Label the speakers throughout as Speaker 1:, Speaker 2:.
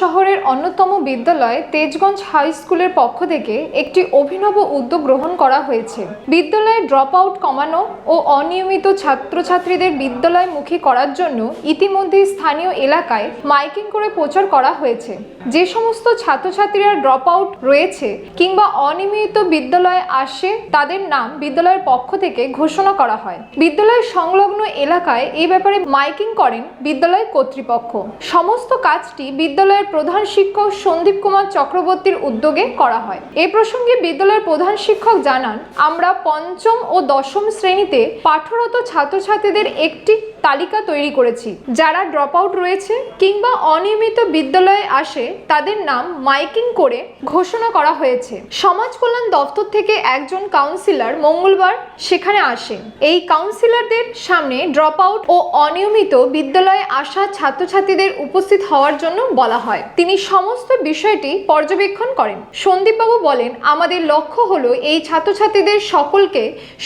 Speaker 1: শহরের অন্যতম বিদ্যালয় তেজগঞ্জ হাই স্কুলের পক্ষ থেকে একটি অভিনব উদ্যোগ গ্রহণ করা হয়েছে। বিদ্যালয়ে ড্রপ আউট কমানো ও অনিয়মিত ছাত্রছাত্রীদের বিদ্যালয়মুখী করার জন্য ইতিমধ্যে স্থানীয় এলাকায় মাইকিং করে প্রচার করা হয়েছে। যে সমস্ত ছাত্রছাত্রীরা ড্রপ আউট রয়েছে কিংবা অনিয়মিত বিদ্যালয়ে আসে, তাদের নাম বিদ্যালয়ের পক্ষ থেকে ঘোষণা করা হয়। বিদ্যালয়ের সংলগ্ন এলাকায় এই ব্যাপারে মাইকিং করেন বিদ্যালয় কর্তৃপক্ষ। সমস্ত কাজটি বিদ্যালয়ের প্রধান শিক্ষক সন্দীপ কুমার চক্রবর্তীর উদ্যোগে করা হয়। এ প্রসঙ্গে বিদ্যালয়ের প্রধান শিক্ষক জানান, আমরা পঞ্চম ও দশম শ্রেণীতে পাঠরত ছাত্রছাত্রীদের একটি তালিকা তৈরি করেছি। যারা ড্রপ আউট রয়েছে কিংবা অনিয়মিত বিদ্যালয়ে আসে, তাদের নাম মাইকিং করে ঘোষণা করা হয়েছে। সমাজ কল্যাণ দপ্তর থেকে একজন কাউন্সিলর মঙ্গলবার সেখানে আসেন এই কাউন্সিলরদের সামনে ড্রপ আউট ও অনিয়মিত বিদ্যালয়ে আসা ছাত্রছাত্রীদের উপস্থিত হওয়ার জন্য বলা হয়। তিনি সমস্ত বিষয়টি পর্যবেক্ষণ করেন। সন্দীপবাবু বলেন, আমাদের লক্ষ্য হলো এই ছাত্রছাত্রীদের সকলকে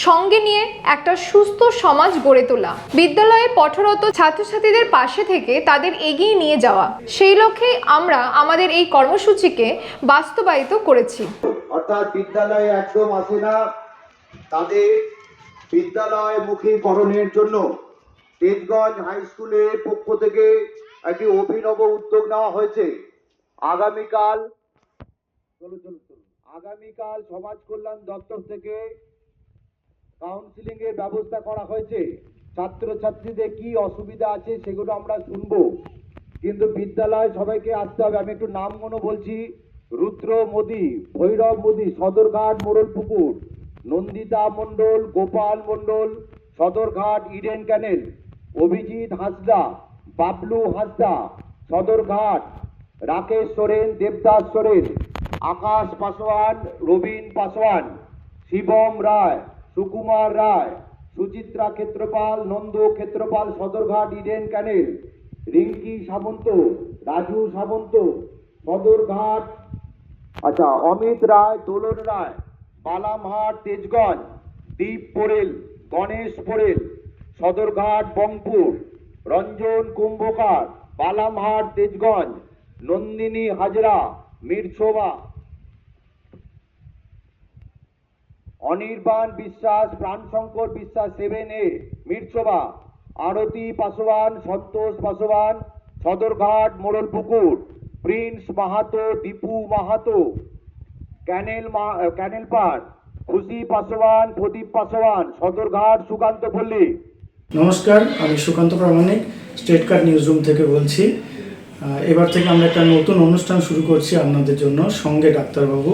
Speaker 1: সঙ্গে নিয়ে একটা সুস্থ সমাজ গড়ে তোলা। বিদ্যালয়ে পঠরত ছাত্রছাত্রীদের পাশে থেকে তাদের এগিয়ে নিয়ে যাওয়া। সেই লক্ষ্যেই আমরা আমাদের এই কর্মসূচিকে বাস্তবায়িত করেছি।
Speaker 2: অর্থাৎ বিদ্যালয়ে একদম আসে না। তাদের বিদ্যালয় মুখীকরণের জন্য তেজগঞ্জ হাই স্কুলের পক্ষ থেকে একটি অভিনব উদ্যোগ নেওয়া হয়েছে। আগামীকাল আগামীকাল সমাজ কল্যাণ দপ্তর থেকে কাউন্সিলিং এর ব্যবস্থা করা হয়েছে। ছাত্রছাত্রীদের কি অসুবিধা আছে সেগুলো আমরা শুনব। কিন্তু বিদ্যালয় সবাইকে আসতে হবে। আমি একটু নামগুলো বলছি। Rudra Modi, Bhairab Modi, Sadarghat, Morolpukur, Nandita Mondal, Gopal Mondal, Sadarghat, Eden canal, Abhijit Hasda, Bablu Hasda, Sadarghat, Rakesh Soren, Debdas Soren, Akash Paswan Rabin Paswan Shivam Roy, Sukumar Roy Suchitra Kshetrapal, Nanda Kshetrapal, Sadarghat, Eden canal, Rinki Samanta, Raju Samanta, Sadarghat আচ্ছা অমিত রায়, দোলন রায়, বালামহাট, তেজগঞ্জ, দীপ পোরেল গণেশ পোরেল সদরঘাট, বংপুর, রঞ্জন কুম্ভকার, বালামহাট, Tejganj, Nandini Hazra মিরছোবা Anirban Biswas, Pranshankar Biswas seven A মিরচোবা Arati Paswan Santosh Paswan Sadarghat, Morolpukur, Prince Mahato, Dipu Mahato. Canal canal পাড় খুশি পাসওয়ান প্রদীপ পাসওয়ান সদরঘাট, সুকান্ত পল্লী।
Speaker 3: নমস্কার, আমি Sukanta Pramanik, state card news room থেকে বলছি। এবার থেকে আমরা একটা নতুন অনুষ্ঠান শুরু করছি আপনাদের জন্য, সঙ্গে ডাক্তারবাবু।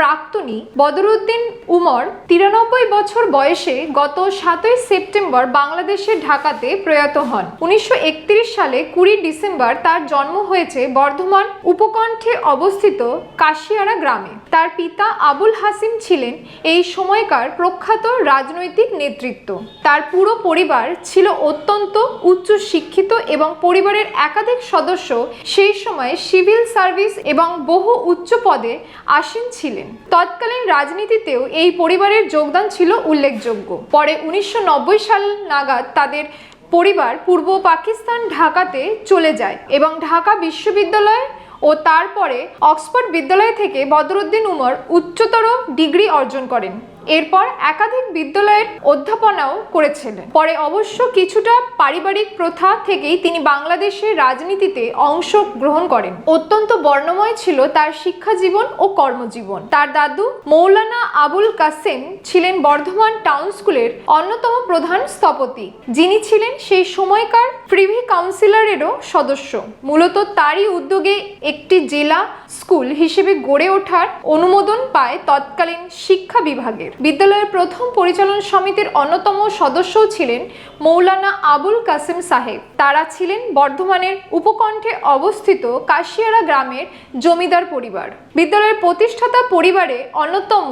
Speaker 1: প্রাক্তনী বদরুদ্দিন উমর তিরানব্বই বছর বয়সে গত সাতই সেপ্টেম্বর বাংলাদেশের ঢাকাতে প্রয়াত হন। উনিশশো একত্রিশ সালে কুড়ি ডিসেম্বর তার জন্ম হয়েছে বর্ধমান উপকণ্ঠে অবস্থিত কাশিয়ারা গ্রামে। তার পিতা আবুল হাসিম ছিলেন এই সময়কার প্রখ্যাত রাজনৈতিক নেতৃত্ব। তার পুরো পরিবার ছিল অত্যন্ত উচ্চ শিক্ষিত এবং পরিবারের একাধিক সদস্য সেই সময় সিভিল সার্ভিস এবং বহু উচ্চ পদে আসীন ছিলেন। তৎকালীন রাজনীতিতেও এই পরিবারের যোগদান ছিল উল্লেখযোগ্য। পরে উনিশশো নব্বই সাল নাগাদ তাদের পরিবার পূর্ব পাকিস্তান ঢাকাতে চলে যায় এবং ঢাকা বিশ্ববিদ্যালয় ও তারপরে অক্সফোর্ড বিদ্যালয় থেকে বদরুদ্দিন উমর উচ্চতর ডিগ্রি অর্জন করেন। এরপর একাধিক বিদ্যালয়ের অধ্যাপনাও করেছিলেন। পরে অবশ্য কিছুটা পারিবারিক প্রথা থেকেই তিনি বাংলাদেশের রাজনীতিতে অংশ গ্রহণ করেন। অত্যন্ত বর্ণময় ছিল তার শিক্ষা জীবন ও কর্মজীবন। তার দাদু মৌলানা আবুল কাসেম ছিলেন বর্ধমান টাউন স্কুলের অন্যতম প্রধান স্থপতি। যিনি ছিলেন সেই সময়কার প্রিভি কাউন্সিলরেরও সদস্য। মূলত তারই উদ্যোগে একটি জেলা স্কুল হিসেবে গড়ে ওঠার অনুমোদন পায় তৎকালীন শিক্ষা বিভাগের। শহরের বিদ্যালয়ের প্রথম পরিচালন সমিতির অন্যতম সদস্যও ছিলেন মৌলানা আবুল কাসেম সাহেব। তারা ছিলেন বর্ধমানের উপকণ্ঠে অবস্থিত কাশিয়ারা গ্রামের জমিদার পরিবার। বিদ্যালয়ের প্রতিষ্ঠাতা পরিবারে অন্যতম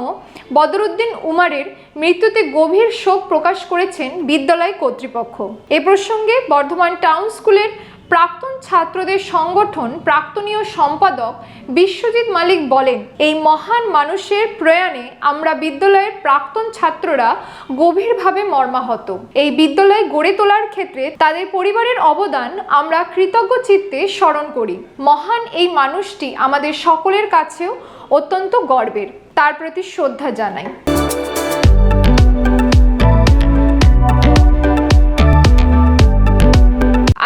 Speaker 1: বদরুদ্দিন উমারের মৃত্যুতে গভীর শোক প্রকাশ করেছেন বিদ্যালয় কর্তৃপক্ষ। এ প্রসঙ্গে বর্ধমান টাউন স্কুলের প্রাক্তন ছাত্রদের সংগঠন প্রাক্তনীয় সম্পাদক বিশ্বজিৎ মালিক বলেন, এই মহান মানুষের প্রয়াণে আমরা বিদ্যালয়ের প্রাক্তন ছাত্ররা গভীরভাবে মর্মাহত। এই বিদ্যালয় গড়ে তোলার ক্ষেত্রে তাদের পরিবারের অবদান আমরা কৃতজ্ঞ চিত্তে স্মরণ করি। মহান এই মানুষটি আমাদের সকলের কাছেও অত্যন্ত গর্বের। তার প্রতি শ্রদ্ধা জানাই।